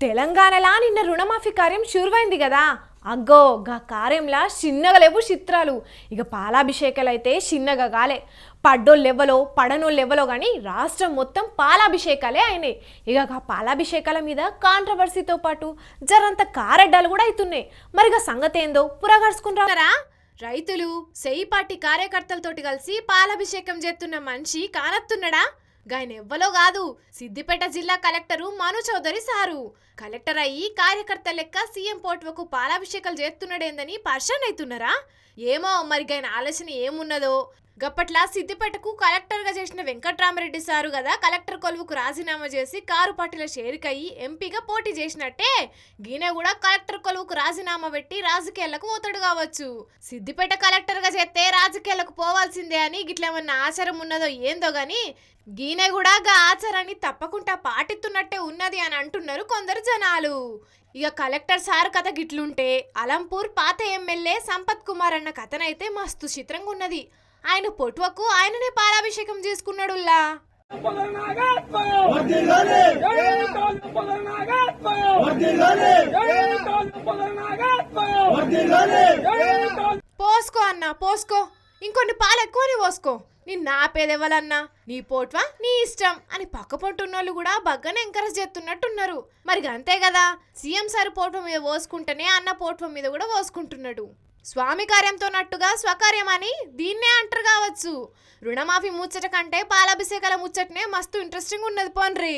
తెలంగాణలా నిన్న రుణమాఫీ కార్యం షురువైంది కదా అగ్గో గా కార్యంలా చిన్నగా లేవు చిత్రాలు. ఇక పాలాభిషేకాలు అయితే చిన్నగా కాలే పడ్డోళ్ళు పడనోళ్ళెవ్వలో పడనోళ్ళు కానీ రాష్ట్రం మొత్తం పాలాభిషేకాలే అయినాయి. ఇక ఆ పాలాభిషేకాల మీద కాంట్రవర్సీతో పాటు జరంత కారెడ్డాలు కూడా అవుతున్నాయి మరి ఇక సంగతి ఏందో పురగడుచుకుంటారా రైతులు సెయి పార్టీ కార్యకర్తలతోటి కలిసి పాలాభిషేకం చేస్తున్న మనిషి కానత్తున్నాడా? గాయన ఎవ్వలో కాదు. సిద్దిపేట జిల్లా collector Manu Chowdary sir. Collector అయ్యి కార్యకర్త లెక్క సీఎం పోట్వకు పాలాభిషేకాలు చేస్తున్నాడేందని పర్షన్ అవుతున్నారా? ఏమో మరి గాయన ఆలోచన ఏమున్నదో? గప్పట్ల సిద్దిపేటకు కలెక్టర్గా చేసిన వెంకట్రామరెడ్డి సారు కదా కలెక్టర్ కొలువుకు రాజీనామా చేసి కారు పార్టీల షేరికయ్యి ఎంపీగా పోటీ చేసినట్టే. గీనే కూడా కలెక్టర్ కొలువుకు రాజీనామా పెట్టి రాజకీయాలకు పోతాడు కావచ్చు. సిద్దిపేట కలెక్టర్గా చేస్తే రాజకీయాలకు పోవాల్సిందే అని గిట్లేమన్నా ఆచారం ఉన్నదో ఏందో గాని గీనే కూడా గా ఆచారాన్ని తప్పకుండా పాటిస్తున్నట్టే ఉన్నది అని అంటున్నారు కొందరు జనాలు. ఇక కలెక్టర్ సార్ కథ గిట్లుంటే అలంపూర్ పాత ఎమ్మెల్యే సంపత్ కుమార్ అన్న కథనైతే మస్తు చిత్రంగా ఉన్నది. ఆయన పొటువకు ఆయననే పాలాభిషేకం చేసుకున్నాడుల్లా. పోసుకో అన్న పోసుకో. ఇంకొన్ని పాలు ఎక్కువని పోసుకో. నేను నా పేదెవ్వాలన్నా నీ పోట్వా? నీ ఇష్టం అని పక్క పొట్టున్నోళ్ళు కూడా బగ్గనే ఎంకరేజ్ చేస్తున్నట్టున్నారు. మరి అంతే కదా సీఎం సార్ పోట్వ మీద పోసుకుంటేనే అన్న పోట్వ మీద కూడా పోసుకుంటున్నాడు. స్వామి కార్యంతో నట్టుగా స్వకార్యం అని దీన్నే అంటారు కావచ్చు. రుణమాఫీ ముచ్చట కంటే పాలాభిషేకాల ముచ్చటనే మస్తు ఇంట్రెస్టింగ్ ఉన్నది పోన్రి.